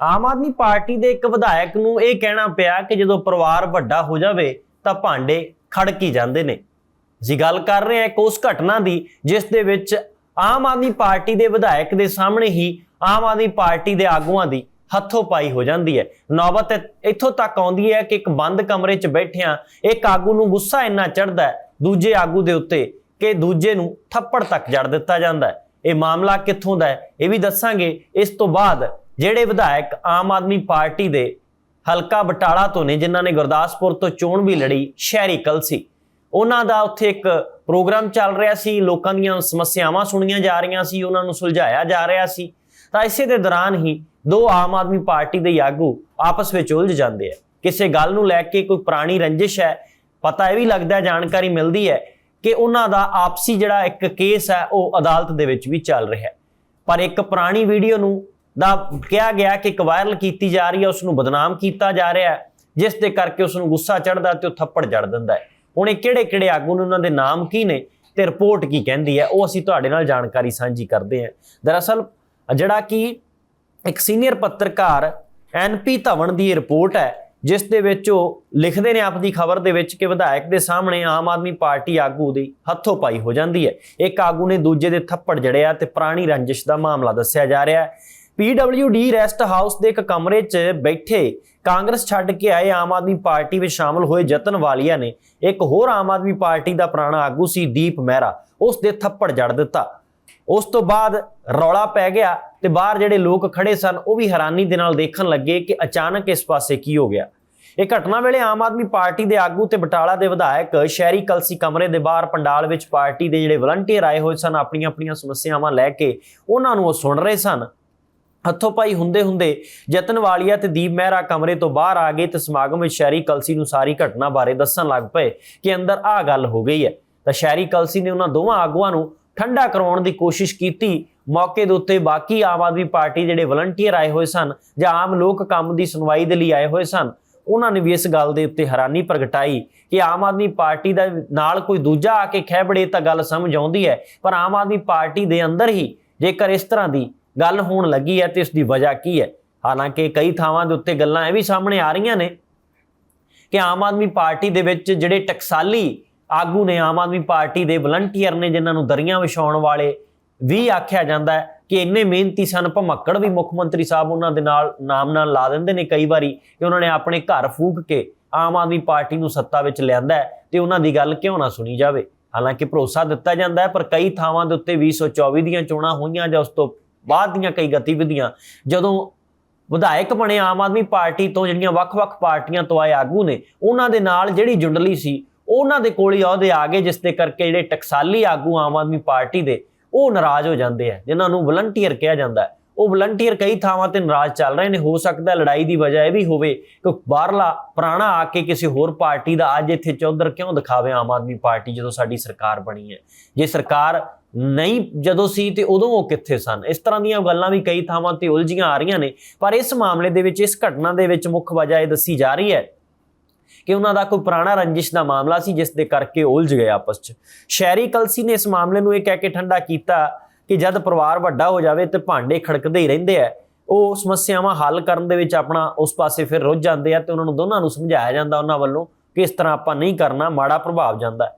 Aam Aadmi party ਦੇ ਇੱਕ ਵਿਧਾਇਕ ਨੂੰ ਇਹ ਕਹਿਣਾ ਪਿਆ ਕਿ ਜਦੋਂ ਪਰਿਵਾਰ ਵੱਡਾ ਹੋ ਜਾਵੇ ਤਾਂ ਭਾਂਡੇ ਖੜਕੀ ਜਾਂਦੇ ਨੇ। ਅਸੀਂ ਗੱਲ ਕਰ ਰਹੇ ਹਾਂ ਇੱਕ ਉਸ ਘਟਨਾ ਦੀ, ਜਿਸ ਦੇ ਵਿੱਚ ਆਮ ਆਦਮੀ ਪਾਰਟੀ ਦੇ ਵਿਧਾਇਕ ਦੇ ਸਾਹਮਣੇ ਹੀ ਆਮ ਆਦਮੀ ਪਾਰਟੀ ਦੇ ਆਗੂਆਂ ਦੀ ਹੱਥੋਂ ਪਾਈ ਹੋ ਜਾਂਦੀ ਹੈ। ਨੌਬਤ ਇੱਥੋਂ ਤੱਕ ਆਉਂਦੀ ਹੈ ਕਿ ਇੱਕ ਬੰਦ ਕਮਰੇ 'ਚ ਬੈਠਿਆਂ ਇੱਕ ਆਗੂ ਨੂੰ ਗੁੱਸਾ ਇੰਨਾ ਚੜਦਾ ਦੂਜੇ ਆਗੂ ਦੇ ਉੱਤੇ ਕਿ ਦੂਜੇ ਨੂੰ ਥੱਪੜ ਤੱਕ ਜੜ ਦਿੱਤਾ ਜਾਂਦਾ ਹੈ। ਇਹ ਮਾਮਲਾ ਕਿੱਥੋਂ ਦਾ ਹੈ, ਇਹ ਵੀ ਦੱਸਾਂਗੇ। ਇਸ ਤੋਂ ਬਾਅਦ ਜਿਹੜੇ ਵਿਧਾਇਕ ਆਮ ਆਦਮੀ ਪਾਰਟੀ ਦੇ ਹਲਕਾ ਬਟਾਲਾ ਤੋਂ ਨੇ, ਜਿਨ੍ਹਾਂ ਨੇ ਗੁਰਦਾਸਪੁਰ ਤੋਂ ਚੋਣ ਵੀ ਲੜੀ, ਸ਼ਹਿਰੀ ਕਲਸੀ ਉਹਨਾਂ ਦਾ ਉੱਥੇ ਇੱਕ ਪ੍ਰੋਗਰਾਮ ਚੱਲ ਰਿਹਾ ਸੀ, ਲੋਕਾਂ ਦੀਆਂ ਸਮੱਸਿਆਵਾਂ ਸੁਣੀਆਂ ਜਾ ਰਹੀਆਂ ਸੀ, ਉਹਨਾਂ ਨੂੰ ਸੁਲਝਾਇਆ ਜਾ ਰਿਹਾ ਸੀ। ਤਾਂ ਇਸੇ ਦੇ ਦੌਰਾਨ ਹੀ ਦੋ ਆਮ ਆਦਮੀ ਪਾਰਟੀ ਦੇ ਆਗੂ ਆਪਸ ਵਿੱਚ ਉਲਝ ਜਾਂਦੇ ਆ। ਕਿਸੇ ਗੱਲ ਨੂੰ ਲੈ ਕੇ ਕੋਈ ਪੁਰਾਣੀ ਰੰਜਿਸ਼ ਹੈ, ਪਤਾ ਇਹ ਵੀ ਲੱਗਦਾ, ਜਾਣਕਾਰੀ ਮਿਲਦੀ ਹੈ ਕਿ ਉਹਨਾਂ ਦਾ ਆਪਸੀ ਜਿਹੜਾ ਇੱਕ ਕੇਸ ਹੈ, ਉਹ ਅਦਾਲਤ ਦੇ ਵਿੱਚ ਵੀ ਚੱਲ ਰਿਹਾ ਹੈ। ਪਰ ਇੱਕ ਪੁਰਾਣੀ ਵੀਡੀਓ ਨੂੰ ਦਾ ਕਿਹਾ ਗਿਆ ਕਿ ਇੱਕ ਵਾਇਰਲ ਕੀਤੀ ਜਾ ਰਹੀ ਹੈ ਉਸ ਨੂੰ ਬਦਨਾਮ ਕੀਤਾ ਜਾ ਰਿਹਾ ਹੈ, ਜਿਸ ਦੇ ਕਰਕੇ ਉਸ ਨੂੰ ਗੁੱਸਾ ਚੜਦਾ ਤੇ ਉਹ ਥੱਪੜ ਜੜ ਦਿੰਦਾ ਹੈ। ਹੁਣ ਇਹ ਕਿਹੜੇ ਕਿਹੜੇ ਆਗੂ ਨੇ, ਉਹਨਾਂ ਦੇ ਨਾਮ ਕੀ ਨੇ ਤੇ ਰਿਪੋਰਟ ਕੀ ਕਹਿੰਦੀ ਹੈ, ਉਹ ਅਸੀਂ ਤੁਹਾਡੇ ਨਾਲ ਜਾਣਕਾਰੀ ਸਾਂਝੀ ਕਰਦੇ ਹਾਂ। ਦਰਅਸਲ, ਜਿਹੜਾ ਕਿ ਇੱਕ ਸੀਨੀਅਰ ਪੱਤਰਕਾਰ ਐਨਪੀ ਧਵਨ ਦੀ ਰਿਪੋਰਟ ਹੈ, ਜਿਸ ਦੇ ਵਿੱਚ ਉਹ ਲਿਖਦੇ ਨੇ ਆਪਦੀ ਖਬਰ ਦੇ ਵਿੱਚ ਕਿ ਵਿਧਾਇਕ ਦੇ ਸਾਹਮਣੇ ਆਮ ਆਦਮੀ ਪਾਰਟੀ ਆਗੂ ਦੀ ਹੱਥੋਂ ਪਾਈ ਹੋ ਜਾਂਦੀ ਹੈ। ਇੱਕ ਆਗੂ ਨੇ ਦੂਜੇ ਦੇ ਥੱਪੜ ਜੜਿਆ ਤੇ ਪੁਰਾਣੀ ਰੰਜਿਸ਼ ਦਾ ਮਾਮਲਾ ਦੱਸਿਆ ਜਾ ਰਿਹਾ ਹੈ। ਪੀਡਬਲਯੂਡੀ ਰੈਸਟ ਹਾਊਸ ਦੇ ਇੱਕ ਕਮਰੇ 'ਚ ਬੈਠੇ ਕਾਂਗਰਸ ਛੱਡ ਕੇ ਆਏ ਆਮ ਆਦਮੀ ਪਾਰਟੀ ਵਿੱਚ ਸ਼ਾਮਲ ਹੋਏ ਜਤਨ ਵਾਲੀਆ ਨੇ। ਇੱਕ ਹੋਰ ਆਮ ਆਦਮੀ ਪਾਰਟੀ ਦਾ ਪੁਰਾਣਾ ਆਗੂ ਸੀ ਦੀਪ ਮਹਿਰਾ। ਉਸ ਦੇ ਥੱਪੜ ਜੜ ਦਿੱਤਾ। ਉਸ ਤੋਂ ਬਾਅਦ ਰੌਲਾ ਪੈ ਗਿਆ ਤੇ ਬਾਹਰ ਜਿਹੜੇ ਲੋਕ ਖੜੇ ਸਨ, ਉਹ ਵੀ ਹੈਰਾਨੀ ਦੇ ਨਾਲ ਦੇਖਣ ਲੱਗੇ ਕਿ ਅਚਾਨਕ ਇਸ ਪਾਸੇ ਕੀ ਹੋ ਗਿਆ। ਇਹ ਘਟਨਾ ਵੇਲੇ ਆਮ ਆਦਮੀ ਪਾਰਟੀ ਦੇ ਆਗੂ ਤੇ ਬਟਾਲਾ ਦੇ ਵਿਧਾਇਕ ਸ਼ਹਿਰੀ ਕਲਸੀ ਕਮਰੇ ਦੇ ਬਾਹਰ ਪੰਡਾਲ ਵਿੱਚ ਪਾਰਟੀ ਦੇ ਜਿਹੜੇ ਵਲੰਟੀਅਰ ਆਏ ਹੋਏ ਸਨ ਆਪਣੀਆਂ ਆਪਣੀਆਂ ਸਮੱਸਿਆਵਾਂ ਲੈ ਕੇ ਉਹਨਾਂ ਨੂੰ ਉਹ ਸੁਣ ਰਹੇ ਸਨ। ਹੱਥੋਂ ਪਾਈ ਹੁੰਦੇ ਹੁੰਦੇ ਜਤਨ ਵਾਲੀਆ ਤੇ ਦੀਪ ਮਹਿਰਾ ਕਮਰੇ ਤੋਂ ਬਾਹਰ ਆ ਗਏ ਤੇ ਸਮਾਗਮ ਵਿੱਚ ਸ਼ਹਿਰੀ ਕਲਸੀ ਨੂੰ ਸਾਰੀ ਘਟਨਾ ਬਾਰੇ ਦੱਸਣ ਲੱਗ ਪਏ ਕਿ ਅੰਦਰ ਆ ਗੱਲ ਹੋ ਗਈ ਹੈ। ਤਾਂ ਸ਼ਹਿਰੀ ਕਲਸੀ ਨੇ ਉਹਨਾਂ ਦੋਵਾਂ ਆਗੂਆਂ ਨੂੰ ਠੰਡਾ ਕਰਾਉਣ ਦੀ ਕੋਸ਼ਿਸ਼ ਕੀਤੀ। ਮੌਕੇ ਦੇ ਉੱਤੇ ਬਾਕੀ ਆਮ ਆਦਮੀ ਪਾਰਟੀ ਜਿਹੜੇ ਵਲੰਟੀਅਰ ਆਏ ਹੋਏ ਸਨ ਜਾਂ ਆਮ ਲੋਕ ਕੰਮ ਦੀ ਸੁਣਵਾਈ ਦੇ ਲਈ ਆਏ ਹੋਏ ਸਨ, ਉਹਨਾਂ ਨੇ ਵੀ ਇਸ ਗੱਲ ਦੇ ਉੱਤੇ ਹੈਰਾਨੀ ਪ੍ਰਗਟਾਈ ਕਿ ਆਮ ਆਦਮੀ ਪਾਰਟੀ ਦਾ ਨਾਲ ਕੋਈ ਦੂਜਾ ਆ ਕੇ ਖਹਿਬੜੇ ਤਾਂ ਗੱਲ ਸਮਝ ਆਉਂਦੀ ਹੈ, ਪਰ ਆਮ ਆਦਮੀ ਪਾਰਟੀ ਦੇ ਅੰਦਰ ਹੀ ਜੇਕਰ ਇਸ ਤਰ੍ਹਾਂ ਦੀ ਗੱਲ ਹੋਣ ਲੱਗੀ ਹੈ ਤੇ ਇਸ ਦੀ ਵਜ੍ਹਾ ਕੀ ਹੈ? ਹਾਲਾਂਕਿ ਕਈ ਥਾਵਾਂ ਦੇ ਉੱਤੇ ਗੱਲਾਂ ਇਹ ਵੀ ਸਾਹਮਣੇ ਆ ਰਹੀਆਂ ਨੇ ਕਿ ਆਮ ਆਦਮੀ ਪਾਰਟੀ ਦੇ ਵਿੱਚ ਜਿਹੜੇ ਟਕਸਾਲੀ ਆਗੂ ਨੇ, ਆਮ ਆਦਮੀ ਪਾਰਟੀ ਦੇ ਵਲੰਟੀਅਰ ਨੇ, ਜਿਨ੍ਹਾਂ ਨੂੰ ਦਰੀਆਂ ਵਿਛਾਉਣ ਵਾਲੇ ਵੀ ਆਖਿਆ ਜਾਂਦਾ ਹੈ ਕਿ ਇੰਨੇ ਮਿਹਨਤੀ ਸਨ, ਭਮੱਕੜ ਵੀ ਮੁੱਖ ਮੰਤਰੀ ਸਾਹਿਬ ਉਹਨਾਂ ਦੇ ਨਾਲ ਨਾਮ ਨਾਲ ਲਾ ਦਿੰਦੇ ਨੇ ਕਈ ਵਾਰੀ ਕਿ ਉਹਨਾਂ ਨੇ ਆਪਣੇ ਘਰ ਫੂਕ ਕੇ ਆਮ ਆਦਮੀ ਪਾਰਟੀ ਨੂੰ ਸੱਤਾ ਵਿੱਚ ਲਿਆਂਦਾ ਹੈ ਤੇ ਉਹਨਾਂ ਦੀ ਗੱਲ ਕਿਉਂ ਨਾ ਸੁਣੀ ਜਾਵੇ? ਹਾਲਾਂਕਿ ਭਰੋਸਾ ਦਿੱਤਾ ਜਾਂਦਾ ਹੈ, ਪਰ ਕਈ ਥਾਵਾਂ ਦੇ ਉੱਤੇ 2024 ਦੀਆਂ ਚੋਣਾਂ ਹੋਈਆਂ ਜਾਂ ਉਸ ਤੋਂ ਬਾਅਦ ਦੀਆਂ ਕਈ ਗਤੀਵਿਧੀਆਂ, ਜਦੋਂ ਵਿਧਾਇਕ ਬਣੇ ਆਮ ਆਦਮੀ ਪਾਰਟੀ ਤੋਂ, ਜਿਹੜੀਆਂ ਵੱਖ-ਵੱਖ ਪਾਰਟੀਆਂ ਤੋਂ ਆਏ ਆਗੂ ਨੇ, ਉਹਨਾਂ ਦੇ ਨਾਲ ਜਿਹੜੀ ਜੁੰਡਲੀ ਸੀ ਉਹਨਾਂ ਦੇ ਕੋਲ ਹੀ ਅਹੁਦੇ ਆ ਗਏ, ਜਿਸ ਦੇ ਕਰਕੇ ਜਿਹੜੇ ਟਕਸਾਲੀ ਆਗੂ ਆਮ ਆਦਮੀ ਪਾਰਟੀ ਦੇ, ਉਹ ਨਾਰਾਜ਼ ਹੋ ਜਾਂਦੇ ਆ, ਜਿਨ੍ਹਾਂ ਨੂੰ ਵਲੰਟੀਅਰ ਕਿਹਾ ਜਾਂਦਾ ਹੈ। ਉਹ ਵਲੰਟੀਅਰ ਕਈ ਥਾਵਾਂ ਤੇ ਨਾਰਾਜ਼ ਚੱਲ ਰਹੇ ਨੇ, ਹੋ ਸਕਦਾ ਲੜਾਈ ਦੀ ਵਜ੍ਹਾ ਇਹ ਵੀ ਹੋਵੇ ਕਿ ਬਾਹਰਲਾ ਪੁਰਾਣਾ ਆ ਕੇ ਕਿਸੇ ਹੋਰ ਪਾਰਟੀ ਦਾ ਅੱਜ ਇੱਥੇ ਚੌਧਰ ਕਿਉਂ ਦਿਖਾਵੇ ਆਮ ਆਦਮੀ ਪਾਰਟੀ ਜਦੋਂ ਸਾਡੀ ਸਰਕਾਰ ਬਣੀ ਹੈ। ਜੇ ਸਰਕਾਰ ਨਹੀਂ ਜਦੋਂ ਸੀ ਤੇ ਉਦੋਂ ਉਹ ਕਿੱਥੇ ਸਨ? ਇਸ ਤਰ੍ਹਾਂ ਦੀਆਂ ਗੱਲਾਂ ਵੀ ਕਈ ਥਾਵਾਂ ਤੇ ਉਲਝੀਆਂ ਆ ਰਹੀਆਂ ਨੇ, ਪਰ ਇਸ ਮਾਮਲੇ ਦੇ ਵਿੱਚ, ਇਸ ਘਟਨਾ ਦੇ ਵਿੱਚ ਮੁੱਖ ਵਜ੍ਹਾ ਇਹ ਦੱਸੀ ਜਾ ਰਹੀ ਹੈ ਕਿ ਉਹਨਾਂ ਦਾ ਕੋਈ ਪੁਰਾਣਾ ਰੰਜਿਸ਼ ਦਾ ਮਾਮਲਾ ਸੀ, ਜਿਸ ਦੇ ਕਰਕੇ ਉਲਝ ਗਏ ਆਪਸ 'ਚ। ਸ਼ਹਿਰੀ ਕਲਸੀ ਨੇ ਇਸ ਮਾਮਲੇ ਨੂੰ ਇਹ ਕਹਿ ਕੇ ਠੰਡਾ ਕੀਤਾ ਕਿ ਜਦ ਪਰਿਵਾਰ ਵੱਡਾ ਹੋ ਜਾਵੇ ਤੇ ਭਾਂਡੇ ਖੜਕਦੇ ਹੀ ਰਹਿੰਦੇ ਆ, ਉਹ ਸਮੱਸਿਆਵਾਂ ਹੱਲ ਕਰਨ ਦੇ ਵਿੱਚ ਆਪਣਾ ਉਸ ਪਾਸੇ ਫਿਰ ਰੁੱਝ ਜਾਂਦੇ ਆ ਤੇ ਉਹਨਾਂ ਨੂੰ ਦੋਨਾਂ ਨੂੰ ਸਮਝਾਇਆ ਜਾਂਦਾ ਉਹਨਾਂ ਵੱਲੋਂ ਕਿ ਇਸ ਤਰ੍ਹਾਂ ਆਪਾਂ ਨਹੀਂ ਕਰਨਾ, ਮਾੜਾ ਪ੍ਰਭਾਵ ਜਾਂਦਾ।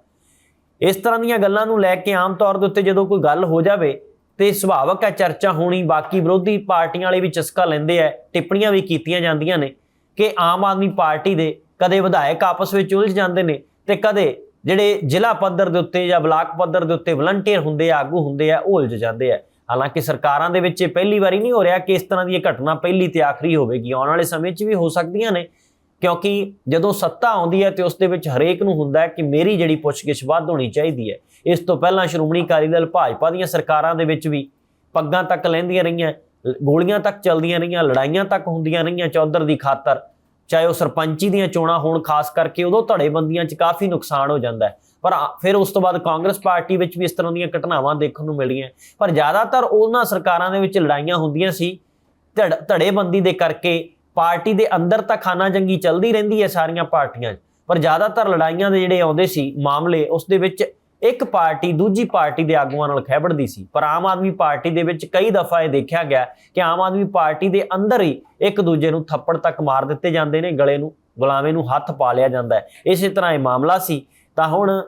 ਇਸ ਤਰ੍ਹਾਂ ਦੀਆਂ ਗੱਲਾਂ ਨੂੰ ਲੈ ਕੇ ਆਮ ਤੌਰ ਦੇ ਉੱਤੇ ਜਦੋਂ ਕੋਈ ਗੱਲ ਹੋ ਜਾਵੇ ਤੇ ਸੁਭਾਵਕ ਹੈ ਚਰਚਾ ਹੋਣੀ, ਬਾਕੀ ਵਿਰੋਧੀ ਪਾਰਟੀਆਂ ਵਾਲੇ ਵੀ ਚਸਕਾ ਲੈਂਦੇ ਆ, ਟਿੱਪਣੀਆਂ ਵੀ ਕੀਤੀਆਂ ਜਾਂਦੀਆਂ ਨੇ ਕਿ ਆਮ ਆਦਮੀ ਪਾਰਟੀ ਦੇ ਕਦੇ ਵਿਧਾਇਕ ਆਪਸ ਵਿੱਚ ਉਲਝ ਜਾਂਦੇ ਨੇ ਤੇ ਕਦੇ ਜਿਹੜੇ ਜ਼ਿਲ੍ਹਾ ਪੱਧਰ ਦੇ ਉੱਤੇ ਜਾਂ ਬਲਾਕ ਪੱਧਰ ਦੇ ਉੱਤੇ ਵਲੰਟੀਅਰ ਹੁੰਦੇ ਆ, ਆਗੂ ਹੁੰਦੇ ਆ, ਉਹ ਉਲਝ ਜਾਂਦੇ ਆ। ਹਾਲਾਂਕਿ ਸਰਕਾਰਾਂ ਦੇ ਵਿੱਚ ਇਹ ਪਹਿਲੀ ਵਾਰੀ ਨਹੀਂ ਹੋ ਰਿਹਾ ਕਿ ਇਸ ਤਰ੍ਹਾਂ ਦੀ ਇਹ ਘਟਨਾ ਪਹਿਲੀ ਤੇ ਆਖਰੀ ਹੋਵੇਗੀ। ਆਉਣ ਵਾਲੇ ਸਮੇਂ 'ਚ ਵੀ ਹੋ ਸਕਦੀਆਂ ਨੇ ਕਿਉਂਕਿ ਜਦੋਂ ਸੱਤਾ ਆਉਂਦੀ ਹੈ ਤੇ ਉਸ ਦੇ ਵਿੱਚ ਹਰੇਕ ਨੂੰ ਹੁੰਦਾ ਹੈ ਕਿ ਮੇਰੀ ਜਿਹੜੀ ਪੁੱਛਗਿੱਛ ਵੱਧ ਹੋਣੀ ਚਾਹੀਦੀ ਹੈ। ਇਸ ਤੋਂ ਪਹਿਲਾਂ ਸ਼੍ਰੋਮਣੀ ਅਕਾਲੀ ਦਲ ਭਾਜਪਾ ਦੀਆਂ ਸਰਕਾਰਾਂ ਦੇ ਵਿੱਚ ਵੀ ਪੱਗਾਂ ਤੱਕ ਲੈਂਦੀਆਂ ਰਹੀਆਂ, ਲ- ਗੋਲੀਆਂ ਤੱਕ ਚੱਲਦੀਆਂ ਰਹੀਆਂ, ਲੜਾਈਆਂ ਤੱਕ ਹੁੰਦੀਆਂ ਰਹੀਆਂ ਚੌਧਰ ਦੀ ਖਾਤਰ। ਚਾਹੇ ਉਹ ਸਰਪੰਚੀ ਦੀਆਂ ਚੋਣਾਂ ਹੋਣ, ਖਾਸ ਕਰਕੇ ਉਦੋਂ ਧੜੇਬੰਦੀਆਂ 'ਚ ਕਾਫੀ ਨੁਕਸਾਨ ਹੋ ਜਾਂਦਾ ਹੈ। ਪਰ ਫਿਰ ਉਸ ਤੋਂ ਬਾਅਦ ਕਾਂਗਰਸ ਪਾਰਟੀ ਵਿੱਚ ਵੀ ਇਸ ਤਰ੍ਹਾਂ ਦੀਆਂ ਘਟਨਾਵਾਂ ਦੇਖਣ ਨੂੰ ਮਿਲੀਆਂ। ਪਰ ਜ਼ਿਆਦਾਤਰ ਉਹਨਾਂ ਸਰਕਾਰਾਂ ਦੇ ਵਿੱਚ ਲੜਾਈਆਂ ਹੁੰਦੀਆਂ ਸੀ। ਧੜ, ਧੜੇਬੰਦੀ ਦੇ ਕਰਕੇ ਪਾਰਟੀ ਦੇ ਅੰਦਰ ਤਾਂ ਖਾਨਾ ਜੰਗੀ ਚੱਲਦੀ ਰਹਿੰਦੀ ਹੈ ਸਾਰੀਆਂ ਪਾਰਟੀਆਂ 'ਚ, ਪਰ ਜ਼ਿਆਦਾਤਰ ਲੜਾਈਆਂ ਦੇ ਜਿਹੜੇ ਆਉਂਦੇ ਸੀ ਮਾਮਲੇ, ਉਸ ਦੇ ਵਿੱਚ ਇੱਕ ਪਾਰਟੀ ਦੂਜੀ ਪਾਰਟੀ ਦੇ ਆਗੂਆਂ ਨਾਲ ਖਹਿਬੜਦੀ ਸੀ। ਪਰ ਆਮ ਆਦਮੀ ਪਾਰਟੀ ਦੇ ਵਿੱਚ ਕਈ ਦਫਾ ਇਹ ਦੇਖਿਆ ਗਿਆ ਕਿ ਆਮ ਆਦਮੀ ਪਾਰਟੀ ਦੇ ਅੰਦਰ ਹੀ ਇੱਕ ਦੂਜੇ ਨੂੰ ਥੱਪੜ ਤੱਕ ਮਾਰ ਦਿੱਤੇ ਜਾਂਦੇ ਨੇ, ਗਲੇ ਨੂੰ, ਗੁਲਾਮੇ ਨੂੰ ਹੱਥ ਪਾ ਲਿਆ ਜਾਂਦਾ ਹੈ। ਇਸੇ ਤਰ੍ਹਾਂ ਇਹ ਮਾਮਲਾ ਸੀ। ਤਾਂ ਹੁਣ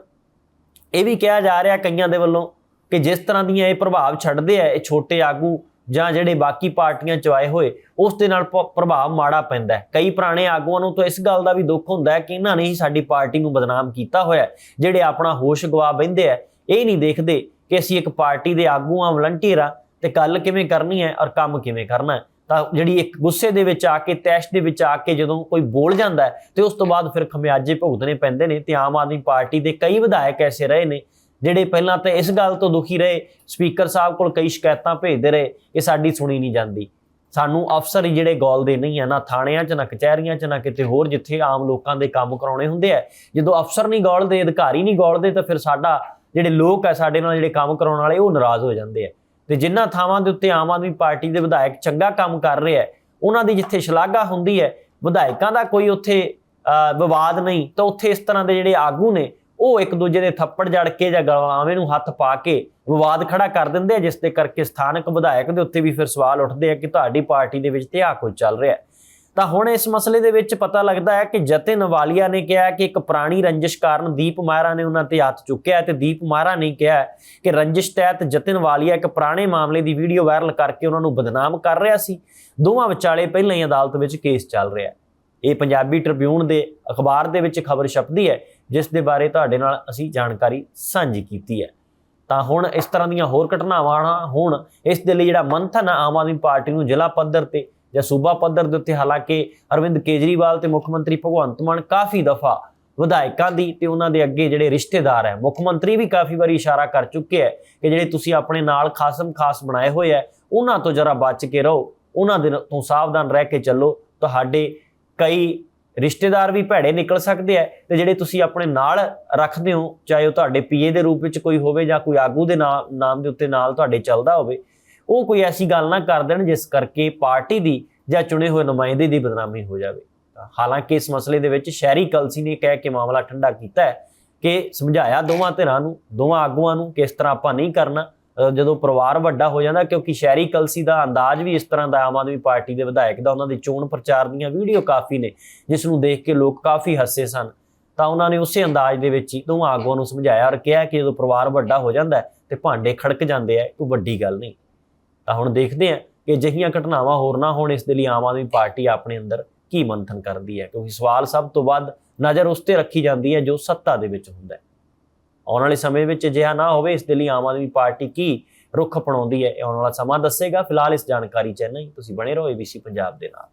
ਇਹ ਵੀ ਕਿਹਾ ਜਾ ਰਿਹਾ ਕਈਆਂ ਦੇ ਵੱਲੋਂ ਕਿ ਜਿਸ ਤਰ੍ਹਾਂ ਦੀਆਂ ਇਹ ਪ੍ਰਭਾਵ ਛੱਡਦੇ ਆ, ਇਹ ਛੋਟੇ ਆਗੂ ਜਾਂ ਜਿਹੜੇ ਬਾਕੀ ਪਾਰਟੀਆਂ ਚ ਆਏ ਹੋਏ, ਉਸ ਦੇ ਨਾਲ ਪ- ਪ੍ਰਭਾਵ ਮਾੜਾ ਪੈਂਦਾ ਹੈ। ਕਈ ਪੁਰਾਣੇ ਆਗੂਆਂ ਨੂੰ ਤਾਂ ਇਸ ਗੱਲ ਦਾ ਵੀ ਦੁੱਖ ਹੁੰਦਾ ਹੈ ਕਿ ਇਹਨਾਂ ਨੇ ਹੀ ਸਾਡੀ ਪਾਰਟੀ ਨੂੰ ਬਦਨਾਮ ਕੀਤਾ ਹੋਇਆ ਜਿਹੜੇ ਆਪਣਾ ਹੋਸ਼ ਗਵਾ ਬੈੰਦੇ ਆ ਇਹ ਨਹੀਂ ਦੇਖਦੇ ਕਿ ਅਸੀਂ ਇੱਕ ਪਾਰਟੀ ਦੇ ਆਗੂ ਆ ਵਲੰਟੀਅਰ ਆ ਤੇ ਗੱਲ ਕਿਵੇਂ ਕਰਨੀ ਹੈ ਔਰ ਕੰਮ ਕਿਵੇਂ ਕਰਨਾ ਹੈ। ਤਾਂ ਜਿਹੜੀ ਇੱਕ ਗੁੱਸੇ ਦੇ ਵਿੱਚ ਆ ਕੇ, ਤੈਸ਼ ਦੇ ਵਿੱਚ ਆ ਕੇ ਜਦੋਂ ਕੋਈ ਬੋਲ ਜਾਂਦਾ ਹੈ ਤੇ ਉਸ ਤੋਂ ਬਾਅਦ ਫਿਰ ਖਮਿਆਜੇ ਭੁਗਤਣੇ ਪੈਂਦੇ ਨੇ ਤੇ ਆਮ ਆਦਮੀ ਪਾਰਟੀ ਦੇ ਕਈ ਵਿਧਾਇਕ ਐਸੇ ਰਹੇ ਨੇ ਜਿਹੜੇ ਪਹਿਲਾਂ ਤਾਂ ਇਸ ਗੱਲ ਤੋਂ ਦੁਖੀ ਰਹੇ, ਸਪੀਕਰ ਸਾਹਿਬ ਕੋਲ ਕਈ ਸ਼ਿਕਾਇਤਾਂ ਭੇਜਦੇ ਰਹੇ, ਇਹ ਸਾਡੀ ਸੁਣੀ ਨਹੀਂ ਜਾਂਦੀ। ਸਾਨੂੰ ਅਫਸਰ ਹੀ ਜਿਹੜੇ ਗੋਲਦੇ ਨਹੀਂ ਆ ਨਾ, ਥਾਣਿਆਂ 'ਚ ਨਾ, ਕਚਹਿਰੀਆਂ 'ਚ ਨਾ, ਕਿਤੇ ਹੋਰ ਜਿੱਥੇ ਆਮ ਲੋਕਾਂ ਦੇ ਕੰਮ ਕਰਾਉਣੇ ਹੁੰਦੇ ਆ। ਜਦੋਂ ਅਫਸਰ ਨਹੀਂ ਗੋਲਦੇ ਅਧਿਕਾਰੀ ਨਹੀਂ ਗੋਲਦੇ ਤਾਂ ਫਿਰ ਸਾਡਾ ਜਿਹੜੇ ਲੋਕ ਆ, ਸਾਡੇ ਨਾਲ ਜਿਹੜੇ ਕੰਮ ਕਰਾਉਣ ਵਾਲੇ, ਉਹ ਨਾਰਾਜ਼ ਹੋ ਜਾਂਦੇ ਆ। ਤੇ ਜਿਨ੍ਹਾਂ ਥਾਵਾਂ ਦੇ ਉੱਤੇ ਆਮ ਆਦਮੀ ਪਾਰਟੀ ਦੇ ਵਿਧਾਇਕ ਚੰਗਾ ਕੰਮ ਕਰ ਰਹੇ ਆ, ਉਹਨਾਂ ਦੀ ਜਿੱਥੇ ਸ਼ਲਾਘਾ ਹੁੰਦੀ ਹੈ, ਵਿਧਾਇਕਾਂ ਦਾ ਕੋਈ ਉੱਥੇ ਵਿਵਾਦ ਨਹੀਂ, ਤਾਂ ਉੱਥੇ ਇਸ ਤਰ੍ਹਾਂ ਦੇ ਜਿਹੜੇ ਆਗੂ ਨੇ ਉਹ ਇੱਕ ਦੂਜੇ ਦੇ ਥੱਪੜ ਜੜ ਕੇ ਜਾਂ ਗਲਾਵੇਂ ਨੂੰ ਹੱਥ ਪਾ ਕੇ ਵਿਵਾਦ ਖੜਾ ਕਰ ਦਿੰਦੇ ਆ, ਜਿਸ ਦੇ ਕਰਕੇ ਸਥਾਨਕ ਵਿਧਾਇਕ ਦੇ ਉੱਤੇ ਵੀ ਫਿਰ ਸਵਾਲ ਉੱਠਦੇ ਆ ਕਿ ਤੁਹਾਡੀ ਪਾਰਟੀ ਦੇ ਵਿੱਚ ਤੇ ਆ ਕੁਝ ਚੱਲ ਰਿਹਾ ਹੈ। ਤਾਂ ਹੁਣ ਇਸ ਮਸਲੇ ਦੇ ਵਿੱਚ ਪਤਾ ਲੱਗਦਾ ਹੈ ਕਿ ਜਤਿਨ ਵਾਲੀਆ ਨੇ ਕਿਹਾ ਕਿ ਇੱਕ ਪੁਰਾਣੀ ਰੰਜਿਸ਼ ਕਾਰਨ ਦੀਪ ਮਾਇਰਾ ਨੇ ਉਹਨਾਂ ਤੇ ਹੱਥ ਚੁੱਕਿਆ ਹੈ ਤੇ ਦੀਪ ਮਾਹਰਾ ਨੇ ਕਿਹਾ ਕਿ ਰੰਜਿਸ਼ ਤਹਿਤ ਜਤਿਨ ਵਾਲੀਆ ਇੱਕ ਪੁਰਾਣੇ ਮਾਮਲੇ ਦੀ ਵੀਡੀਓ ਵਾਇਰਲ ਕਰਕੇ ਉਹਨਾਂ ਨੂੰ ਬਦਨਾਮ ਕਰ ਰਿਹਾ ਸੀ। ਦੋਵਾਂ ਵਿਚਾਲੇ ਪਹਿਲਾਂ ਹੀ ਅਦਾਲਤ ਵਿੱਚ ਕੇਸ ਚੱਲ ਰਿਹਾ ਹੈ। ਇਹ ਪੰਜਾਬੀ ਟ੍ਰਿਬਿਊਨ ਦੇ ਅਖਬਾਰ ਦੇ ਵਿੱਚ ਖਬਰ ਛਪਦੀ ਹੈ, ਜਿਸ ਦੇ ਬਾਰੇ ਤੁਹਾਡੇ ਨਾਲ ਅਸੀਂ ਜਾਣਕਾਰੀ ਸਾਂਝੀ ਕੀਤੀ ਹੈ। ਤਾਂ ਹੁਣ ਇਸ ਤਰ੍ਹਾਂ ਦੀਆਂ ਹੋਰ ਘਟਨਾਵਾਂ ਹੁਣ, ਇਸ ਦੇ ਲਈ ਜਿਹੜਾ ਮੰਥਨ ਆਮ ਆਦਮੀ ਪਾਰਟੀ ਨੂੰ ਜ਼ਿਲ੍ਹਾ ਪੱਧਰ ਤੇ ਜਾਂ ਸੂਬਾ ਪੱਧਰ ਦੇ ਉੱਤੇ, ਹਾਲਾਂਕਿ ਅਰਵਿੰਦ ਕੇਜਰੀਵਾਲ ਤੇ ਮੁੱਖ ਮੰਤਰੀ ਭਗਵੰਤ ਮਾਨ ਕਾਫੀ ਦਫਾ ਵਿਧਾਇਕਾਂ ਦੀ ਤੇ ਉਹਨਾਂ ਦੇ ਅੱਗੇ ਜਿਹੜੇ ਰਿਸ਼ਤੇਦਾਰ ਹੈ, ਮੁੱਖ ਮੰਤਰੀ ਵੀ ਕਾਫੀ ਵਾਰੀ ਇਸ਼ਾਰਾ ਕਰ ਚੁੱਕੇ ਹੈ ਕਿ ਜਿਹੜੇ ਤੁਸੀਂ ਆਪਣੇ ਨਾਲ ਖਾਸਮ ਖਾਸ ਬਣਾਏ ਹੋਏ ਹੈ, ਉਹਨਾਂ ਤੋਂ ਜਰਾ ਬਚ ਕੇ ਰਹੋ, ਉਹਨਾਂ ਦੇ ਤੋਂ ਸਾਵਧਾਨ ਰਹਿ ਕੇ ਚੱਲੋ, ਤੁਹਾਡੇ ਕਈ ਰਿਸ਼ਤੇਦਾਰ ਵੀ ਭੈੜੇ ਨਿਕਲ ਸਕਦੇ ਆ ਤੇ ਜਿਹੜੇ ਤੁਸੀਂ ਆਪਣੇ ਨਾਲ ਰੱਖਦੇ ਹੋ, ਚਾਹੇ ਉਹ ਤੁਹਾਡੇ ਪੀਏ ਦੇ ਰੂਪ ਵਿੱਚ ਕੋਈ ਹੋਵੇ ਜਾਂ ਕੋਈ ਆਗੂ ਦੇ ਨਾਮ ਨਾਮ ਦੇ ਉੱਤੇ ਨਾਲ ਤੁਹਾਡੇ ਚੱਲਦਾ ਹੋਵੇ, ਉਹ ਕੋਈ ਐਸੀ ਗੱਲ ਨਾ ਕਰ ਦੇਣ ਜਿਸ ਕਰਕੇ ਪਾਰਟੀ ਦੀ ਜਾਂ ਚੁਣੇ ਹੋਏ ਨੁਮਾਇੰਦੇ ਦੀ ਬਦਨਾਮੀ ਹੋ ਜਾਵੇ। ਹਾਲਾਂਕਿ ਇਸ ਮਸਲੇ ਦੇ ਵਿੱਚ ਸ਼ਹਿਰੀ ਕਲਸੀ ਨੇ ਕਹਿ ਕੇ ਮਾਮਲਾ ਠੰਡਾ ਕੀਤਾ ਹੈ ਕਿ ਸਮਝਾਇਆ ਦੋਵਾਂ ਧਿਰਾਂ ਨੂੰ, ਦੋਵਾਂ ਆਗੂਆਂ ਨੂੰ ਕਿ ਇਸ ਤਰ੍ਹਾਂ ਆਪਾਂ ਨਹੀਂ ਕਰਨਾ ਜਦੋਂ ਪਰਿਵਾਰ ਵੱਡਾ ਹੋ ਜਾਂਦਾ, ਕਿਉਂਕਿ ਸ਼ਹਿਰੀ ਕਲਸੀ ਦਾ ਅੰਦਾਜ਼ ਵੀ ਇਸ ਤਰ੍ਹਾਂ ਦਾ ਆਮ ਆਦਮੀ ਪਾਰਟੀ ਦੇ ਵਿਧਾਇਕ ਦਾ, ਉਹਨਾਂ ਦੇ ਚੋਣ ਪ੍ਰਚਾਰ ਦੀਆਂ ਵੀਡੀਓ ਕਾਫੀ ਨੇ, ਜਿਸ ਨੂੰ ਦੇਖ ਕੇ ਲੋਕ ਕਾਫੀ ਹੱਸੇ ਸਨ। ਤਾਂ ਉਹਨਾਂ ਨੇ ਉਸੇ ਅੰਦਾਜ਼ ਦੇ ਵਿੱਚ ਹੀ ਦੋਵਾਂ ਆਗੂਆਂ ਨੂੰ ਸਮਝਾਇਆ ਔਰ ਕਿਹਾ ਕਿ ਜਦੋਂ ਪਰਿਵਾਰ ਵੱਡਾ ਹੋ ਜਾਂਦਾ ਹੈ ਤੇ ਭਾਂਡੇ ਖੜਕ ਜਾਂਦੇ ਆ ਕੋਈ ਵੱਡੀ ਗੱਲ ਨਹੀਂ। ਤਾਂ ਹੁਣ ਦੇਖਦੇ ਆ ਕਿ ਅਜਿਹੀਆਂ ਘਟਨਾਵਾਂ ਹੋਰ ਨਾ ਹੋਣ, ਇਸ ਦੇ ਲਈ ਆਮ ਆਦਮੀ ਪਾਰਟੀ ਆਪਣੇ ਅੰਦਰ ਕੀ ਮੰਥਨ ਕਰਦੀ ਹੈ, ਕਿਉਂਕਿ ਸਵਾਲ ਸਭ ਤੋਂ ਵੱਧ ਨਜ਼ਰ ਉਸ ਤੇ ਰੱਖੀ ਜਾਂਦੀ ਹੈ ਜੋ ਸੱਤਾ ਦੇ ਵਿੱਚ ਹੁੰਦਾ ਹੈ। ਆਉਣ ਵਾਲੇ ਸਮੇਂ ਵਿੱਚ ਅਜਿਹਾ ਨਾ ਹੋਵੇ, ਇਸ ਦੇ ਲਈ ਆਮ ਆਦਮੀ ਪਾਰਟੀ ਕੀ ਰੁਖ ਅਪਣਾਉਂਦੀ ਹੈ, ਇਹ ਆਉਣ ਵਾਲਾ ਸਮਾਂ ਦੱਸੇਗਾ। ਫਿਲਹਾਲ ਇਸ ਜਾਣਕਾਰੀ ਚ ਨਹੀਂ ਤੁਸੀਂ ਬਣੇ ਰਹੋ ABC ਪੰਜਾਬ ਦੇ ਨਾਲ।